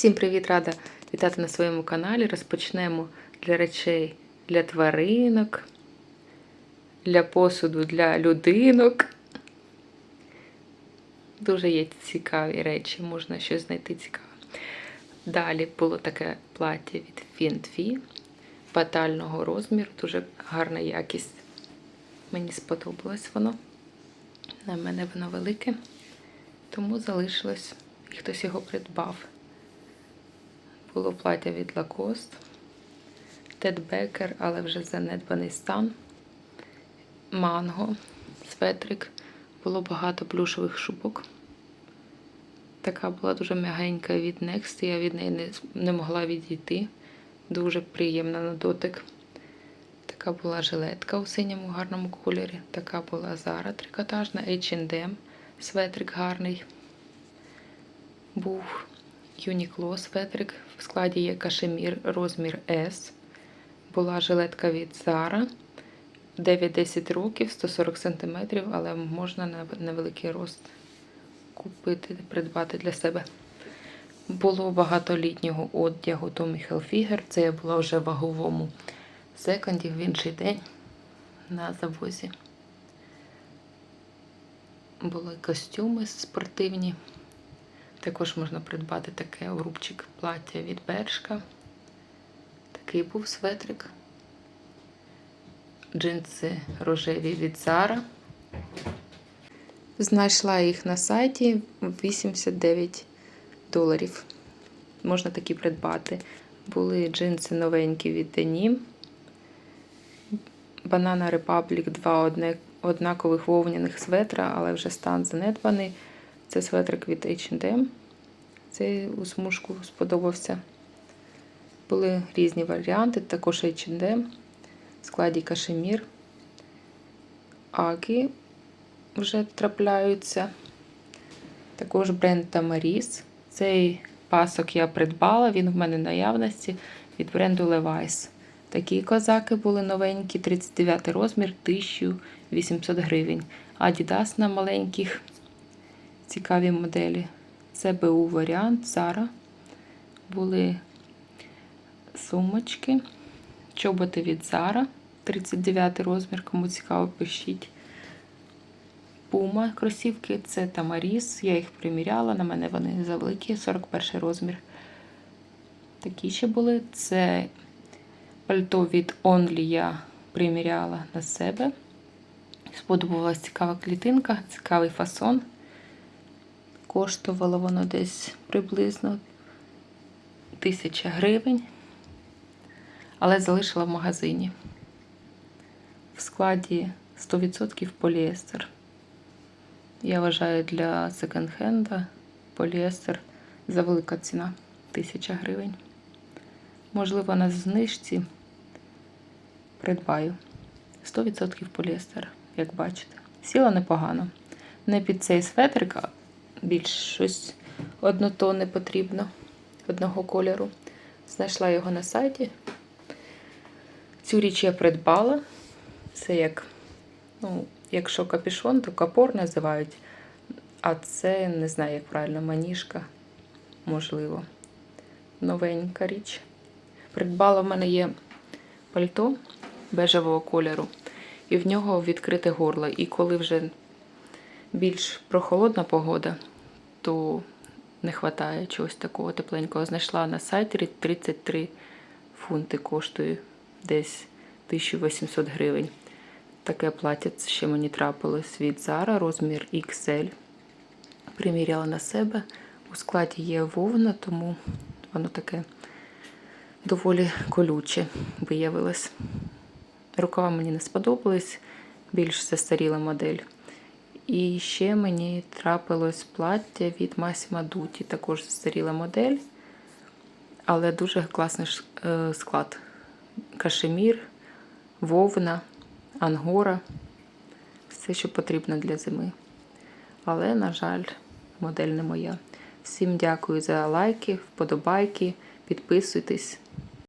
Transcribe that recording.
Всім привіт! Рада вітати на своєму каналі. Розпочнемо для речей для тваринок, для посуду для людинок. Дуже є цікаві речі, можна щось знайти цікаве. Далі було таке плаття від Фінтві батального розміру, дуже гарна якість. Мені сподобалось воно. На мене воно велике, тому залишилось, і хтось його придбав. Було плаття від Lacoste, Тед Бекер, але вже занедбаний стан. Манго, светрик. Було багато плюшових шубок. Така була дуже м'ягенька від Next, я від неї не, не могла відійти. Дуже приємна на дотик. Така була жилетка у синьому гарному кольорі. Така була Zara трикотажна, H&M, светрик гарний. Був Uniqlo светрик. В складі є кашемір розмір S. Була жилетка від Zara. 9-10 років, 140 см, але можна на невеликий рост купити, придбати для себе. Було багато літнього одягу Tommy Hilfiger. Це я була вже в ваговому секонді в інший день на завозі. Були костюми спортивні. Також можна придбати таке рубчик плаття від Бершка. Такий був светрик. Джинси рожеві від Zara. Знайшла їх на сайті 89 доларів. Можна такі придбати. Були джинси новенькі від Denim. Banana Republic, два однакових вовняних светра, але вже стан занедбаний. Це светрик від H&M. Цей у смужку сподобався. Були різні варіанти, також H&M, в складі кашемір. Аки вже трапляються. Також бренд Tamaris. Цей пасок я придбала, він в мене наявності від бренду Levi's. Такі козаки були новенькі, 39 розмір, 1800 гривень. Adidas на маленьких цікаві моделі. Це БУ варіант, Zara. Були сумочки, чоботи від Zara, 39 розмір, кому цікаво, пишіть. Пума кросівки, це Тамаріс. Я їх приміряла, на мене вони завеликі, 41 розмір. Такі ще були. Це пальто від Only я приміряла на себе. Сподобалась цікава клітинка, цікавий фасон. Коштувало воно десь приблизно 1000 гривень, але залишила в магазині. В складі 100% поліестер. Я вважаю для секонд-хенда поліестер за велика ціна 1000 гривень. Можливо, на знижці придбаю 100% поліестер, як бачите. Сіла непогано. Не під цей светрик, більш щось однотонне потрібно одного кольору. Знайшла його на сайті. Цю річ я придбала. Це як, ну, якщо капюшон, то капор називають. А це, не знаю, як правильно, маніжка, можливо. Новенька річ. Придбала в мене є пальто бежевого кольору, і в нього відкрите горло. І коли вже більш прохолодна погода, то не вистачає чогось такого тепленького. Знайшла на сайті 33 фунти коштує десь 1800 гривень. Таке плаття ще мені трапилось від Zara, розмір XL. Приміряла на себе. У складі є вовна, тому воно таке доволі колюче виявилось. Рукава мені не сподобались, більш застаріла модель. І ще мені трапилось плаття від Massimo Dutti, також застаріла модель, але дуже класний е, склад. Кашемір, вовна, ангора, все, що потрібно для зими. Але, на жаль, модель не моя. Всім дякую за лайки, вподобайки, підписуйтесь.